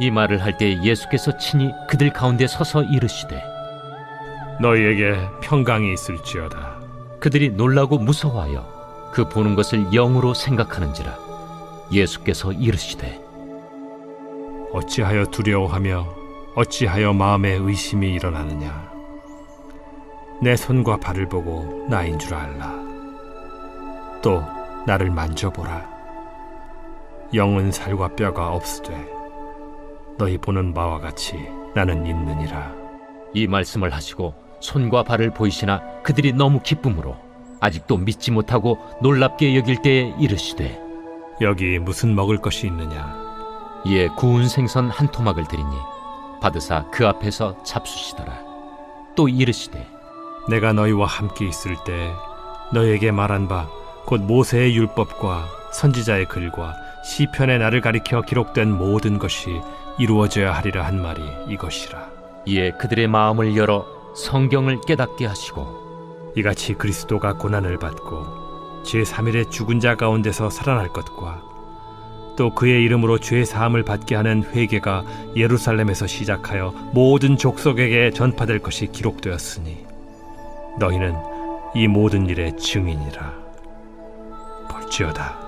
이 말을 할 때 예수께서 친히 그들 가운데 서서 이르시되 너희에게 평강이 있을지어다. 그들이 놀라고 무서워하여 그 보는 것을 영으로 생각하는지라 예수께서 이르시되 어찌하여 두려워하며 어찌하여 마음에 의심이 일어나느냐. 내 손과 발을 보고 나인 줄 알라. 또 나를 만져보라. 영은 살과 뼈가 없으되 너희 보는 바와 같이 나는 있느니라. 이 말씀을 하시고 손과 발을 보이시나 그들이 너무 기쁨으로 아직도 믿지 못하고 놀랍게 여길 때에 이르시되 여기 무슨 먹을 것이 있느냐? 이에 구운 생선 한 토막을 드리니 받으사 그 앞에서 잡수시더라 또 이르시되 내가 너희와 함께 있을 때 너희에게 말한 바 곧 모세의 율법과 선지자의 글과 시편의 나를 가리켜 기록된 모든 것이 이루어져야 하리라 한 말이 이것이라. 이에 그들의 마음을 열어 성경을 깨닫게 하시고 이같이 그리스도가 고난을 받고 제 3일에 죽은 자 가운데서 살아날 것과 또 그의 이름으로 죄 사함을 받게 하는 회개가 예루살렘에서 시작하여 모든 족속에게 전파될 것이 기록되었으니 너희는 이 모든 일의 증인이라 볼지어다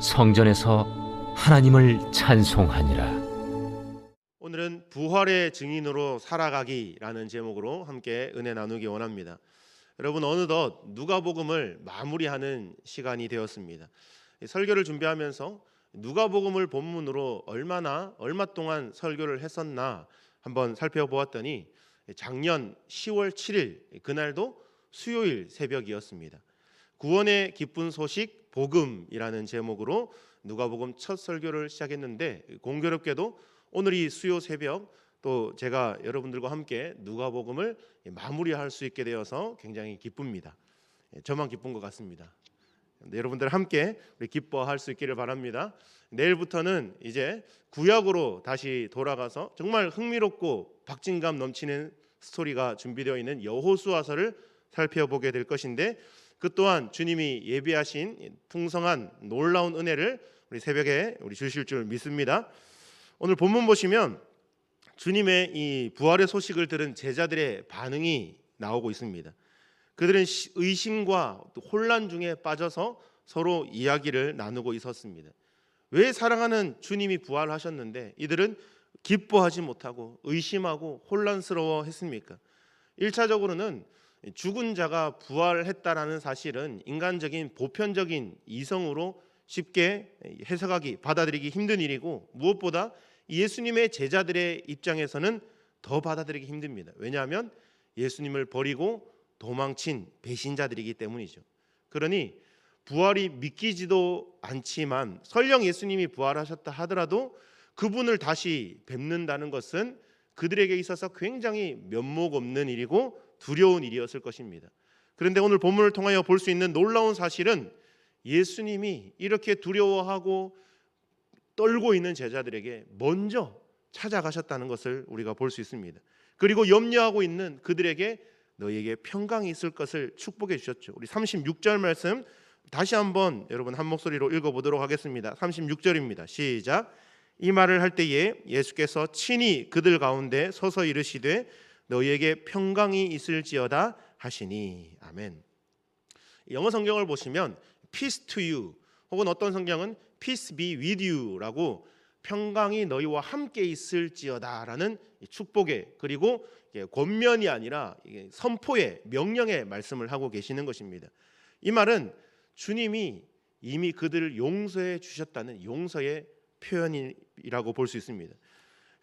성전에서 하나님을 찬송하니라. 오늘은 부활의 증인으로 살아가기라는 제목으로 함께 은혜 나누기 원합니다. 여러분 어느덧 누가복음을 마무리하는 시간이 되었습니다. 이 설교를 준비하면서 누가복음을 본문으로 얼마나 얼마 동안 설교를 했었나 한번 살펴보았더니 작년 10월 7일 그날도 수요일 새벽이었습니다. 구원의 기쁜 소식 복음이라는 제목으로 누가복음 첫 설교를 시작했는데 공교롭게도 오늘 이 수요 새벽 또 제가 여러분들과 함께 누가복음을 마무리할 수 있게 되어서 굉장히 기쁩니다. 예, 저만 기쁜 것 같습니다. 네, 여러분들 함께 우리 기뻐할 수 있기를 바랍니다. 내일부터는 이제 구약으로 다시 돌아가서 정말 흥미롭고 박진감 넘치는 스토리가 준비되어 있는 여호수아서를 살펴보게 될 것인데 그 또한 주님이 예비하신 풍성한 놀라운 은혜를 우리 새벽에 우리 주실 줄 믿습니다. 오늘 본문 보시면 주님의 이 부활의 소식을 들은 제자들의 반응이 나오고 있습니다. 그들은 시- 의심과 또 혼란 중에 빠져서 서로 이야기를 나누고 있었습니다. 왜 사랑하는 주님이 부활하셨는데 이들은 기뻐하지 못하고 의심하고 혼란스러워 했습니까? 1차적으로는 죽은 자가 부활했다라는 사실은 인간적인 보편적인 이성으로 쉽게 해석하기 받아들이기 힘든 일이고 무엇보다 예수님의 제자들의 입장에서는 더 받아들이기 힘듭니다. 왜냐하면 예수님을 버리고 도망친 배신자들이기 때문이죠. 그러니 부활이 믿기지도 않지만 설령 예수님이 부활하셨다 하더라도 그분을 다시 뵙는다는 것은 그들에게 있어서 굉장히 면목 없는 일이고 두려운 일이었을 것입니다. 그런데 오늘 본문을 통하여 볼 수 있는 놀라운 사실은 예수님이 이렇게 두려워하고 떨고 있는 제자들에게 먼저 찾아가셨다는 것을 우리가 볼 수 있습니다. 그리고 염려하고 있는 그들에게 너희에게 평강이 있을 것을 축복해 주셨죠. 우리 36절 말씀 다시 한번 여러분 한 목소리로 읽어 보도록 하겠습니다. 36절입니다. 시작. 이 말을 할 때에 예수께서 친히 그들 가운데 서서 이르시되 너희에게 평강이 있을지어다 하시니 아멘. 영어 성경을 보시면 peace to you 혹은 어떤 성경은 peace be with you라고 평강이 너희와 함께 있을지어다라는 이 축복의 그리고 권면이 아니라 선포의 명령의 말씀을 하고 계시는 것입니다. 이 말은 주님이 이미 그들을 용서해 주셨다는 용서의 표현이라고 볼 수 있습니다.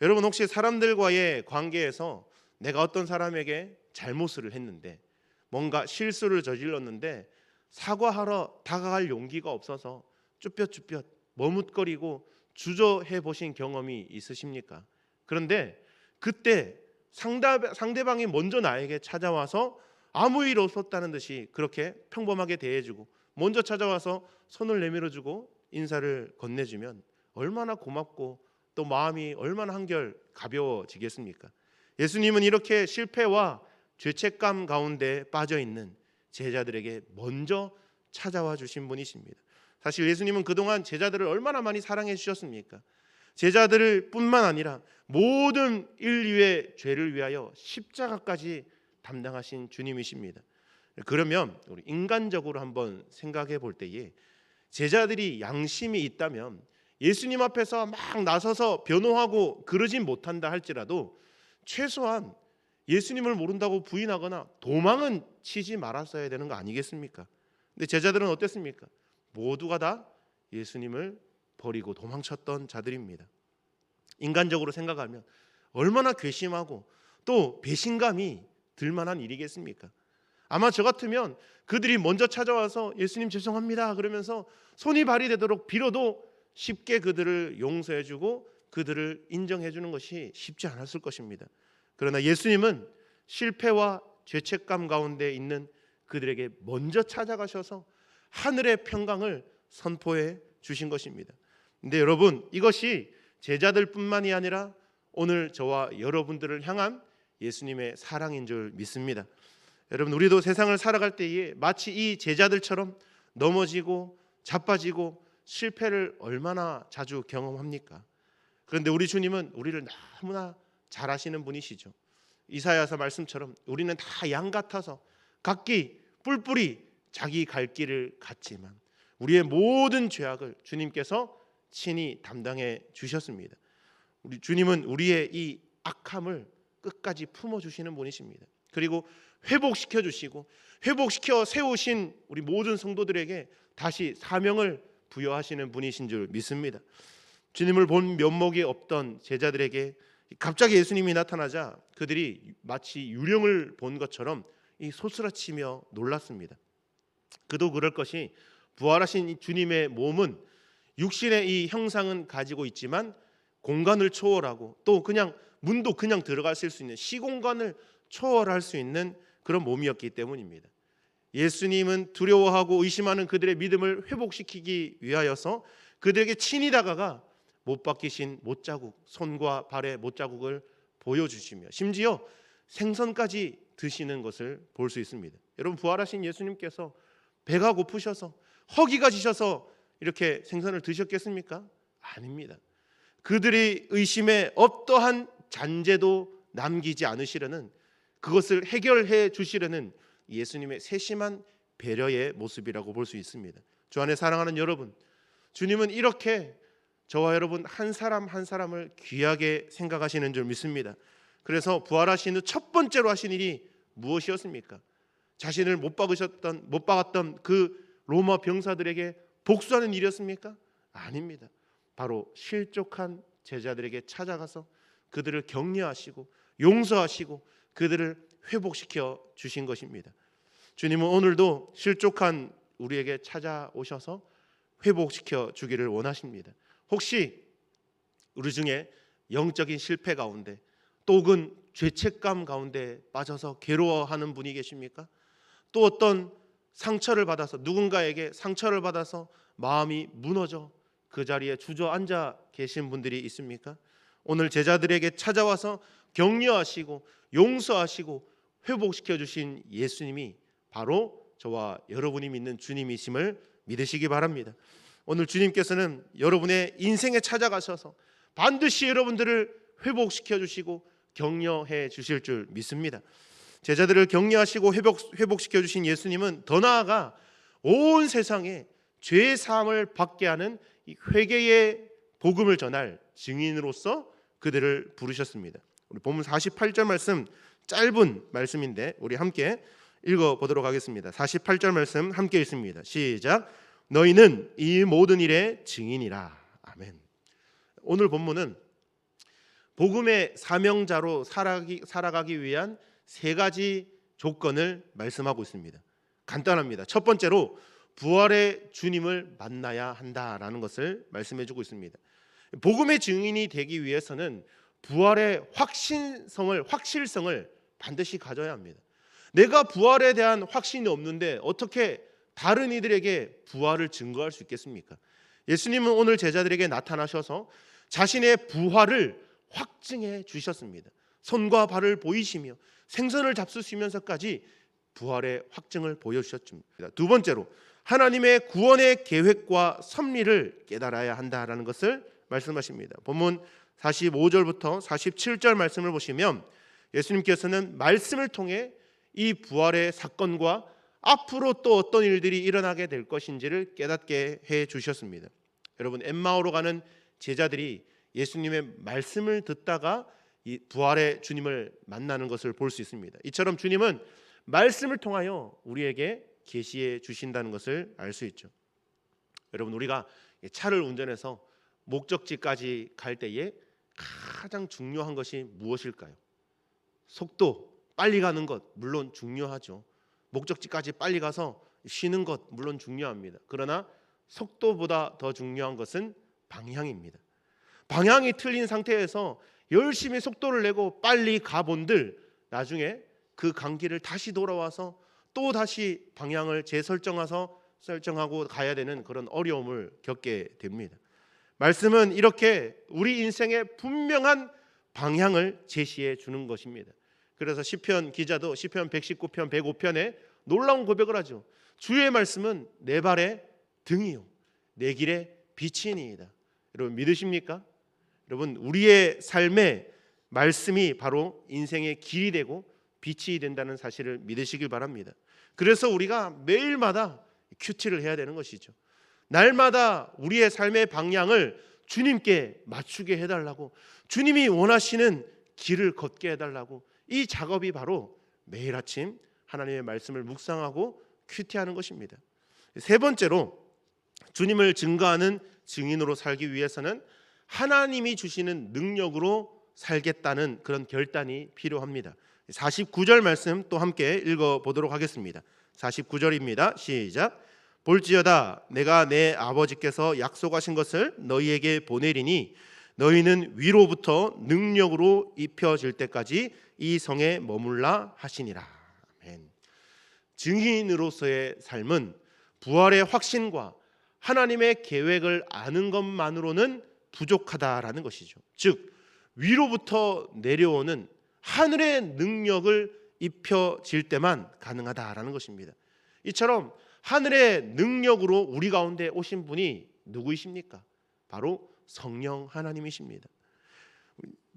여러분 혹시 사람들과의 관계에서 내가 어떤 사람에게 잘못을 했는데 뭔가 실수를 저질렀는데 사과하러 다가갈 용기가 없어서 쭈뼛쭈뼛 머뭇거리고 주저해 보신 경험이 있으십니까? 그런데 그때 상대, 상대방이 먼저 나에게 찾아와서 아무 일 없었다는 듯이 그렇게 평범하게 대해주고 먼저 찾아와서 손을 내밀어주고 인사를 건네주면 얼마나 고맙고 또 마음이 얼마나 한결 가벼워지겠습니까? 예수님은 이렇게 실패와 죄책감 가운데 빠져 있는 제자들에게 먼저 찾아와 주신 분이십니다. 사실 예수님은 그동안 제자들을 얼마나 많이 사랑해 주셨습니까? 제자들을 뿐만 아니라 모든 인류의 죄를 위하여 십자가까지 담당하신 주님이십니다. 그러면 우리 인간적으로 한번 생각해 볼 때에 제자들이 양심이 있다면 예수님 앞에서 막 나서서 변호하고 그러진 못한다 할지라도 최소한 예수님을 모른다고 부인하거나 도망은 치지 말았어야 되는 거 아니겠습니까? 근데 제자들은 어땠습니까? 모두가 다 예수님을 버리고 도망쳤던 자들입니다. 인간적으로 생각하면 얼마나 괘씸하고 또 배신감이 들 만한 일이겠습니까? 아마 저 같으면 그들이 먼저 찾아와서 예수님 죄송합니다 그러면서 손이 발이 되도록 빌어도 쉽게 그들을 용서해 주고 그들을 인정해 주는 것이 쉽지 않았을 것입니다. 그러나 예수님은 실패와 죄책감 가운데 있는 그들에게 먼저 찾아가셔서 하늘의 평강을 선포해 주신 것입니다. 근데 여러분 이것이 제자들뿐만이 아니라 오늘 저와 여러분들을 향한 예수님의 사랑인 줄 믿습니다. 여러분 우리도 세상을 살아갈 때에 마치 이 제자들처럼 넘어지고 자빠지고 실패를 얼마나 자주 경험합니까? 그런데 우리 주님은 우리를 너무나 잘 아시는 분이시죠. 이사야서 말씀처럼 우리는 다 양 같아서 각기 뿔뿔이 자기 갈 길을 갔지만 우리의 모든 죄악을 주님께서 친히 담당해 주셨습니다. 우리 주님은 우리의 이 악함을 끝까지 품어 주시는 분이십니다. 그리고 회복시켜 주시고 회복시켜 세우신 우리 모든 성도들에게 다시 사명을 부여하시는 분이신 줄 믿습니다. 주님을 본 면목이 없던 제자들에게 갑자기 예수님이 나타나자 그들이 마치 유령을 본 것처럼 이 소스라치며 놀랐습니다. 그도 그럴 것이 부활하신 이 주님의 몸은 육신의 이 형상은 가지고 있지만 공간을 초월하고 또 그냥 문도 그냥 들어갔을 수 있는 시공간을 초월할 수 있는 그런 몸이었기 때문입니다. 예수님은 두려워하고 의심하는 그들의 믿음을 회복시키기 위하여서 그들에게 친히 다가가 못 박히신 못자국, 손과 발의 못자국을 보여주시며 심지어 생선까지 드시는 것을 볼 수 있습니다. 여러분 부활하신 예수님께서 배가 고프셔서 허기가 지셔서 이렇게 생선을 드셨겠습니까? 아닙니다. 그들이 의심에 어떠한 잔재도 남기지 않으시려는 그것을 해결해 주시려는 예수님의 세심한 배려의 모습이라고 볼 수 있습니다. 주 안에 사랑하는 여러분, 주님은 이렇게 저와 여러분 한 사람 한 사람을 귀하게 생각하시는 줄 믿습니다. 그래서 부활하신 후 첫 번째로 하신 일이 무엇이었습니까? 자신을 못 박으셨던 못 박았던 그 로마 병사들에게 복수하는 일이었습니까? 아닙니다. 바로 실족한 제자들에게 찾아가서 그들을 격려하시고 용서하시고 그들을 회복시켜 주신 것입니다. 주님은 오늘도 실족한 우리에게 찾아오셔서 회복시켜 주기를 원하십니다. 혹시 우리 중에 영적인 실패 가운데 또 혹은 죄책감 가운데 빠져서 괴로워하는 분이 계십니까? 또 어떤 상처를 받아서 누군가에게 상처를 받아서 마음이 무너져 그 자리에 주저앉아 계신 분들이 있습니까? 오늘 제자들에게 찾아와서 격려하시고 용서하시고 회복시켜 주신 예수님이 바로 저와 여러분이 믿는 주님이심을 믿으시기 바랍니다. 오늘 주님께서는 여러분의 인생에 찾아가셔서 반드시 여러분들을 회복시켜 주시고 격려해 주실 줄 믿습니다. 제자들을 격려하시고 회복 회복시켜 주신 예수님은 더 나아가 온 세상에 죄 사함을 받게 하는 이 회개의 복음을 전할 증인으로서 그들을 부르셨습니다. 우리 본문 48절 말씀 짧은 말씀인데 우리 함께 읽어 보도록 하겠습니다. 48절 말씀 함께 읽습니다. 시작. 너희는 이 모든 일의 증인이라. 아멘. 오늘 본문은 복음의 사명자로 살아가기, 살아가기 위한 세 가지 조건을 말씀하고 있습니다. 간단합니다. 첫 번째로 부활의 주님을 만나야 한다라는 것을 말씀해 주고 있습니다. 복음의 증인이 되기 위해서는 부활의 확신성을 확실성을 반드시 가져야 합니다. 내가 부활에 대한 확신이 없는데 어떻게 다른 이들에게 부활을 증거할 수 있겠습니까? 예수님은 오늘 제자들에게 나타나셔서 자신의 부활을 확증해 주셨습니다. 손과 발을 보이시며 생선을 잡수시면서까지 부활의 확증을 보여주셨습니다. 두 번째로 하나님의 구원의 계획과 섭리를 깨달아야 한다라는 것을 말씀하십니다. 본문 45절부터 47절 말씀을 보시면 예수님께서는 말씀을 통해 이 부활의 사건과 앞으로 또 어떤 일들이 일어나게 될 것인지를 깨닫게 해 주셨습니다. 여러분 엠마오로 가는 제자들이 예수님의 말씀을 듣다가 이 부활의 주님을 만나는 것을 볼 수 있습니다. 이처럼 주님은 말씀을 통하여 우리에게 계시해 주신다는 것을 알 수 있죠. 여러분 우리가 차를 운전해서 목적지까지 갈 때에 가장 중요한 것이 무엇일까요? 속도, 빨리 가는 것 물론 중요하죠. 목적지까지 빨리 가서 쉬는 것 물론 중요합니다. 그러나 속도보다 더 중요한 것은 방향입니다. 방향이 틀린 상태에서 열심히 속도를 내고 빨리 가본들 나중에 그 강길을 다시 돌아와서 또 다시 방향을 재설정해서 설정하고 가야 되는 그런 어려움을 겪게 됩니다. 말씀은 이렇게 우리 인생의 분명한 방향을 제시해 주는 것입니다. 그래서 시편 기자도 시편 119편 105편에 놀라운 고백을 하죠. 주의 말씀은 내 발의 등이요 내 길의 빛이니이다. 여러분 믿으십니까? 여러분 우리의 삶에 말씀이 바로 인생의 길이 되고 빛이 된다는 사실을 믿으시길 바랍니다. 그래서 우리가 매일마다 큐티를 해야 되는 것이죠. 날마다 우리의 삶의 방향을 주님께 맞추게 해달라고 주님이 원하시는 길을 걷게 해달라고 이 작업이 바로 매일 아침 하나님의 말씀을 묵상하고 큐티하는 것입니다. 세 번째로 주님을 증거하는 증인으로 살기 위해서는 하나님이 주시는 능력으로 살겠다는 그런 결단이 필요합니다. 49절 말씀 또 함께 읽어 보도록 하겠습니다. 49절입니다. 시작. 볼지어다 내가 내 아버지께서 약속하신 것을 너희에게 보내리니 너희는 위로부터 능력으로 입혀질 때까지 이 성에 머물라 하시니라. 아멘. 증인으로서의 삶은 부활의 확신과 하나님의 계획을 아는 것만으로는 부족하다라는 것이죠. 즉 위로부터 내려오는 하늘의 능력을 입혀질 때만 가능하다라는 것입니다. 이처럼 하늘의 능력으로 우리 가운데 오신 분이 누구이십니까? 바로 성령 하나님이십니다.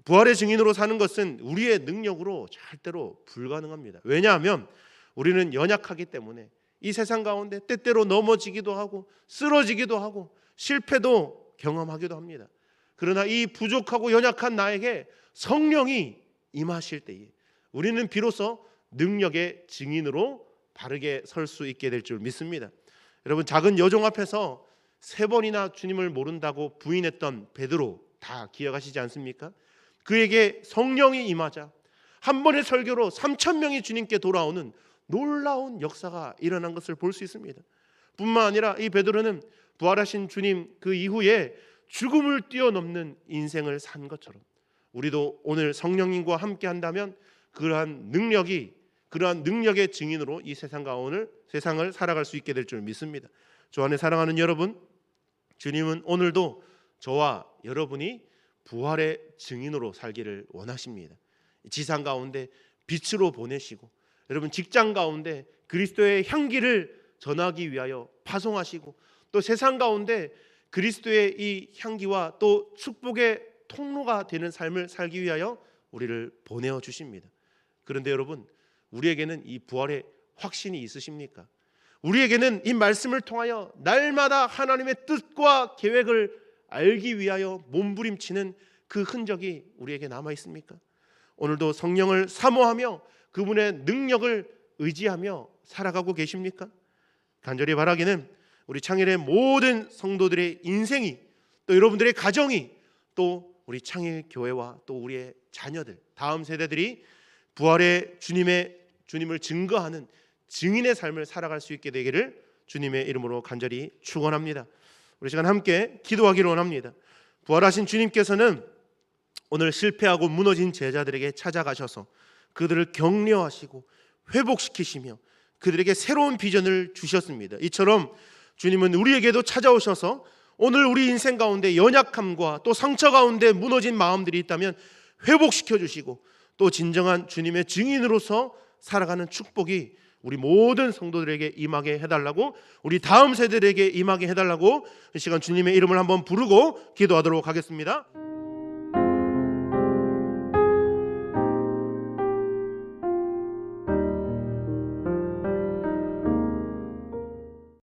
부활의 증인으로 사는 것은 우리의 능력으로 절대로 불가능합니다. 왜냐하면 우리는 연약하기 때문에 이 세상 가운데 때때로 넘어지기도 하고 쓰러지기도 하고 실패도 경험하기도 합니다. 그러나 이 부족하고 연약한 나에게 성령이 임하실 때에 우리는 비로소 능력의 증인으로 바르게 설 수 있게 될 줄 믿습니다. 여러분 작은 여종 앞에서 세 번이나 주님을 모른다고 부인했던 베드로 다 기억하시지 않습니까? 그에게 성령이 임하자 한 번의 설교로 3천 명이 주님께 돌아오는 놀라운 역사가 일어난 것을 볼 수 있습니다. 뿐만 아니라 이 베드로는 부활하신 주님 그 이후에 죽음을 뛰어넘는 인생을 산 것처럼 우리도 오늘 성령님과 함께 한다면 그러한 능력이 그러한 능력의 증인으로 이 세상 가운을 세상을 살아갈 수 있게 될 줄 믿습니다. 주 안에 사랑하는 여러분, 주님은 오늘도 저와 여러분이 부활의 증인으로 살기를 원하십니다. 지상 가운데 빛으로 보내시고 여러분 직장 가운데 그리스도의 향기를 전하기 위하여 파송하시고 또 세상 가운데 그리스도의 이 향기와 또 축복의 통로가 되는 삶을 살기 위하여 우리를 보내어 주십니다. 그런데 여러분, 우리에게는 이 부활의 확신이 있으십니까? 우리에게는 이 말씀을 통하여 날마다 하나님의 뜻과 계획을 알기 위하여 몸부림치는 그 흔적이 우리에게 남아 있습니까? 오늘도 성령을 사모하며 그분의 능력을 의지하며 살아가고 계십니까? 간절히 바라기는 우리 창일의 모든 성도들의 인생이 또 여러분들의 가정이 또 우리 창일 교회와 또 우리의 자녀들 다음 세대들이 부활의 주님의 주님을 증거하는 증인의 삶을 살아갈 수 있게 되기를 주님의 이름으로 간절히 축원합니다. 우리 시간 함께 기도하기를 원합니다. 부활하신 주님께서는 오늘 실패하고 무너진 제자들에게 찾아가셔서 그들을 격려하시고 회복시키시며 그들에게 새로운 비전을 주셨습니다. 이처럼 주님은 우리에게도 찾아오셔서 오늘 우리 인생 가운데 연약함과 또 상처 가운데 무너진 마음들이 있다면 회복시켜 주시고 또 진정한 주님의 증인으로서 살아가는 축복이 우리 모든 성도들에게 임하게 해달라고 우리 다음 세대들에게 임하게 해달라고 이 시간 주님의 이름을 한번 부르고 기도하도록 하겠습니다.